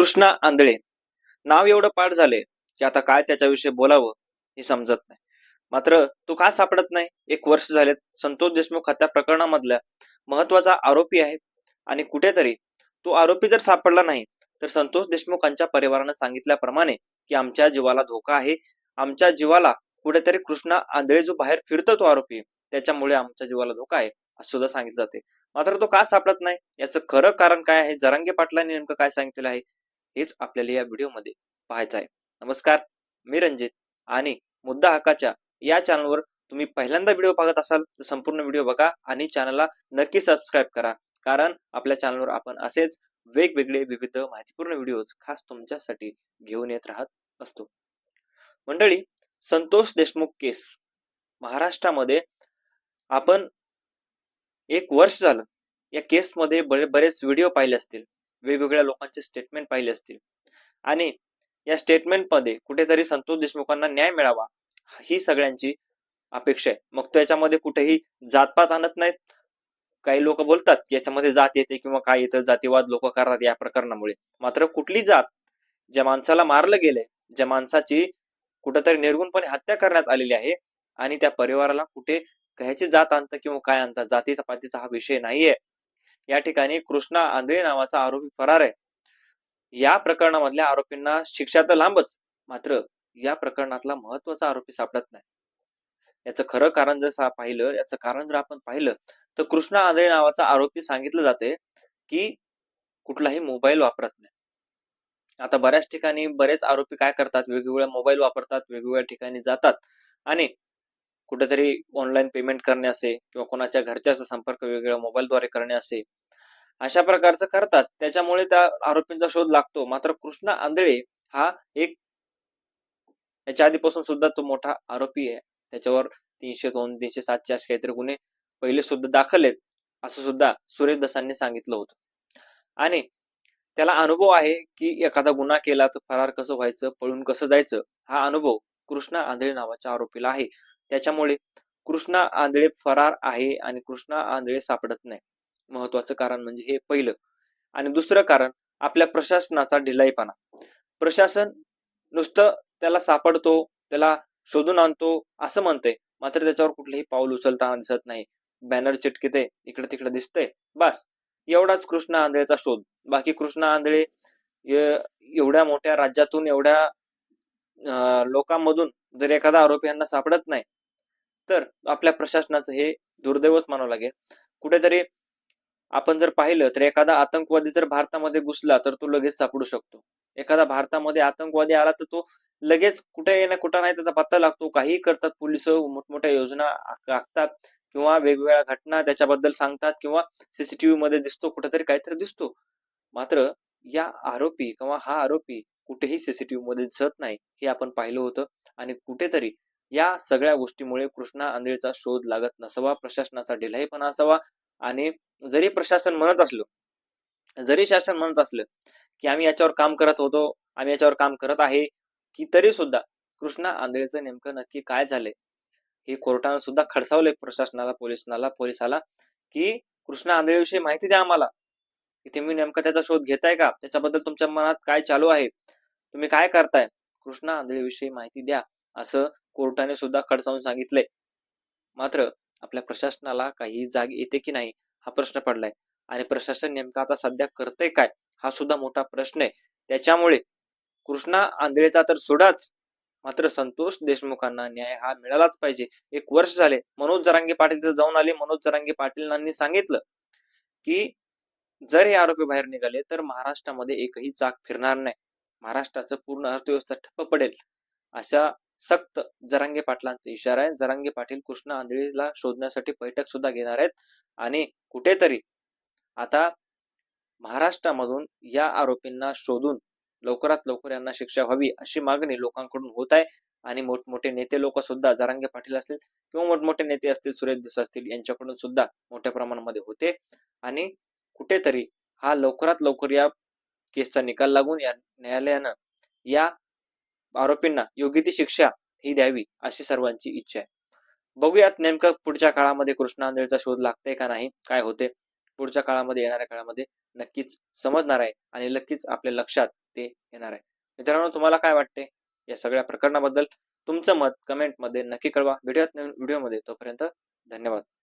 कृष्णा आंधळे. नाव एवढं पाठ झाले की आता काय त्याच्याविषयी बोलावं हे समजत नाही. मात्र तो का सापडत नाही? एक वर्ष झाले संतोष देशमुख हत्या प्रकरणामधल्या महत्त्वाचा आरोपी आहे आणि कुठेतरी तो आरोपी जर सापडला नाही तर संतोष देशमुखांच्या परिवारानं सांगितल्याप्रमाणे की आमच्या जीवाला धोका आहे. आमच्या जीवाला कुठेतरी कृष्णा आंधळे जो बाहेर फिरतो तो आरोपी त्याच्यामुळे आमच्या जीवाला धोका आहे असं सुद्धा सांगितलं जाते. मात्र तो का सापडत नाही? याचं खरं कारण काय आहे? जरांगे पाटलांनी नेमकं काय सांगितलेलं आहे? हेच आपल्याला या व्हिडिओमध्ये पाहायचं आहे. नमस्कार मी रंजित आणि मुद्दा हक्काच्या या चॅनलवर तुम्ही पहिल्यांदा व्हिडिओ पाहत असाल तर संपूर्ण व्हिडिओ बघा आणि चॅनलला नक्की सबस्क्राईब करा. कारण आपल्या चॅनलवर आपण असेच वेगवेगळे विविध माहितीपूर्ण व्हिडिओज खास तुमच्यासाठी घेऊन येत राहत असतो. मंडळी संतोष देशमुख केस. महाराष्ट्रामध्ये आपण एक वर्ष झालं या केसमध्ये बरे बरेच व्हिडिओ पाहिले असतील. वेगवेगळ्या लोकांचे स्टेटमेंट पाहिले असतील. आणि या स्टेटमेंटमध्ये कुठेतरी संतोष देशमुखांना न्याय मिळावा ही सगळ्यांची अपेक्षा आहे. मग तो याच्यामध्ये कुठेही जातपात आणत नाहीत. काही लोक बोलतात याच्यामध्ये जात येते किंवा काय येतं जातीवाद लोक करतात या प्रकरणामुळे. मात्र कुठली जात ज्या माणसाला मारलं गेलंय ज्या माणसाची कुठेतरी निर्गुणपणे हत्या करण्यात आलेली आहे आणि त्या परिवाराला कुठे कह्याची जात आणतं किंवा काय आणतात जातीचा पातीचा हा विषय नाहीये. या ठिकाणी कृष्णा आंधळे नावाचा आरोपी फरार आहे. या प्रकरणामधल्या आरोपींना शिक्षा तर लांबच मात्र या प्रकरणातला महत्त्वाचा आरोपी सापडत नाही. याचं खरं कारण जर पाहिलं याचं कारण जर आपण पाहिलं तर कृष्णा आंधळे नावाचा आरोपी सांगितलं जाते की कुठलाही मोबाईल वापरत नाही. आता बऱ्याच ठिकाणी बरेच आरोपी काय करतात वेगवेगळ्या मोबाईल वापरतात वेगवेगळ्या ठिकाणी जातात आणि कुठेतरी ऑनलाईन पेमेंट करणे असे किंवा कोणाच्या घरच्याचा संपर्क वेगवेगळ्या मोबाईलद्वारे करणे असे अशा प्रकारचं करतात. त्याच्यामुळे त्या आरोपींचा शोध लागतो. मात्र कृष्णा आंधळे हा एक याच्या आधीपासून सुद्धा तो मोठा आरोपी आहे. त्याच्यावर तीनशे दोन तीनशे सातशे असे काहीतरी गुन्हे पहिले सुद्धा दाखल आहेत असं सुद्धा सुरेश दसांनी सांगितलं होतं. आणि त्याला अनुभव आहे की एखादा गुन्हा केला तर फरार कसं व्हायचं पळून कसं जायचं हा अनुभव कृष्णा आंधळे नावाच्या आरोपीला आहे. त्याच्यामुळे कृष्णा आंधळे फरार आहे आणि कृष्णा आंधळे सापडत नाही. महत्वाचं कारण म्हणजे हे पहिलं. आणि दुसरं कारण आपल्या प्रशासनाचा ढिलाईपणा. प्रशासन नुसतं त्याला सापडतो त्याला शोधून आणतो असं म्हणते मात्र त्याच्यावर कुठलंही पाऊल उचलताना दिसत नाही. बॅनर चिटकिते इकडे तिकडे दिसतंय. बस. एवढाच कृष्णा आंधळेचा शोध. बाकी कृष्णा आंधळे एवढ्या मोठ्या राज्यातून एवढ्या लोकांमधून जर एखादा आरोपी यांना सापडत नाही तर आपल्या प्रशासनाचं हे दुर्दैवच म्हणावं लागेल. कुठेतरी आपण जर पाहिलं तर एखादा आतंकवादी जर भारतामध्ये घुसला तर तो लगेच सापडू शकतो. एखादा भारतामध्ये आतंकवादी आला तर तो लगेच कुठे ना कुठं नाही त्याचा पत्ता लागतो. काहीही करतात पोलीस मोठमोठ्या योजना आखतात किंवा वेगवेगळ्या घटना त्याच्याबद्दल सांगतात किंवा सीसीटीव्ही मध्ये दिसतो कुठेतरी काहीतरी दिसतो. मात्र या आरोपी किंवा हा आरोपी कुठेही सीसीटीव्ही मध्ये दिसत नाही हे आपण पाहिलं होतं आणि कुठेतरी या सगळ्या गोष्टीमुळे कृष्णा आंधळेचा शोध लागत नसावा प्रशासनाचा ढिलाईपणा असावा आणि जरी प्रशासन म्हणत असलं जरी शासन म्हणत असलं की आम्ही याच्यावर काम करत होतो आम्ही याच्यावर काम करत आहे की तरी सुद्धा कृष्णा आंधळेचं नेमकं नक्की काय झालंय? हे कोर्टानं सुद्धा खडसावलंय प्रशासनाला पोलिसनाला पोलिसाला की कृष्णा आंधळेविषयी माहिती द्या आम्हाला. की तुम्ही नेमका त्याचा शोध घेताय का? त्याच्याबद्दल तुमच्या मनात काय चालू आहे? तुम्ही काय करताय? कृष्णा आंधळेविषयी माहिती द्या असं कोर्टाने सुद्धा खडसावून सांगितलंय. मात्र आपल्या प्रशासनाला काही जाग येते की नाही हा प्रश्न पडलाय. आणि प्रशासन नेमकं आता सध्या करतंय काय हा सुद्धा मोठा प्रश्न आहे. त्याच्यामुळे कृष्णा आंधळेचा तर सोडाच. मात्र संतोष देशमुखांना न्याय हा मिळालाच पाहिजे. एक वर्ष झाले मनोज जरांगे पाटील तिथं जाऊन आले. मनोज जरांगे पाटीलांनी सांगितलं की जर हे आरोपी बाहेर निघाले तर महाराष्ट्रामध्ये एकही चाक फिरणार नाही. महाराष्ट्राचं पूर्ण अर्थव्यवस्था ठप्प पडेल. अशा सक्त जरांगे पाटलांचा इशारा आहे. जरांगे पाटील कृष्ण आंधळीला शोधण्यासाठी बैठक सुद्धा घेणार आहेत. आणि कुठेतरी आता महाराष्ट्रामधून या आरोपींना शोधून लवकरात लवकर यांना शिक्षा व्हावी अशी मागणी लोकांकडून होत आहे. आणि मोठमोठे नेते लोक सुद्धा जरांगे पाटील असतील किंवा मोठमोठे नेते असतील सुरेश देस असतील यांच्याकडून सुद्धा मोठ्या प्रमाणामध्ये होते. आणि कुठेतरी हा लवकरात लवकर या केसचा निकाल लागून या न्यायालयानं या आरोपींना योग्य ती शिक्षा ही द्यावी अशी सर्वांची इच्छा आहे. बघूयात नेमकं पुढच्या काळामध्ये कृष्णा शोध लागतंय का नाही काय होते? पुढच्या काळामध्ये येणाऱ्या काळामध्ये नक्कीच समजणार आहे आणि नक्कीच आपल्या लक्षात ते येणार आहे. मित्रांनो तुम्हाला काय वाटते? या सगळ्या प्रकरणाबद्दल तुमचं मत कमेंटमध्ये नक्की कळवा. व्हिडिओ व्हिडिओमध्ये. तोपर्यंत धन्यवाद.